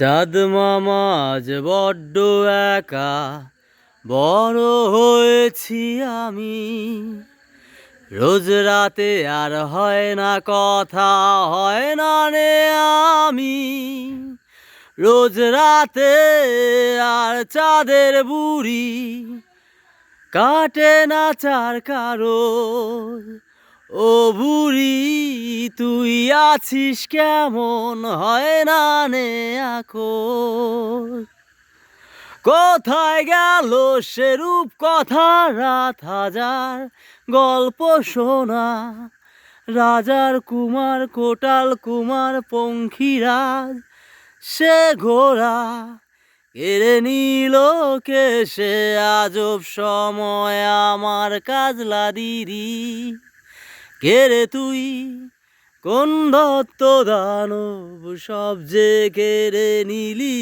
চাঁদ মামা আজ বড্ড একা, বড় হয়েছি আমি। রোজ রাতে আর হয় না কথা, হয় না রে আমি। রোজ রাতে আর চাঁদের বুড়ি, কাটে না চার কারও ও বুড়ি। তুই আছিস কেমন? হয় না নে কোথায় গেল সে রূপ কথা রাত হাজার গল্প শোনা। রাজার কুমার, কোটাল কুমার, পঙ্খিরাজ, সে ঘোড়া কেড়ে নিল কে সে? আজব সময় আমার কাজলা দিদি। কে রে তুই? কোন দত্ত দানব সব যে কেড়ে নিলি?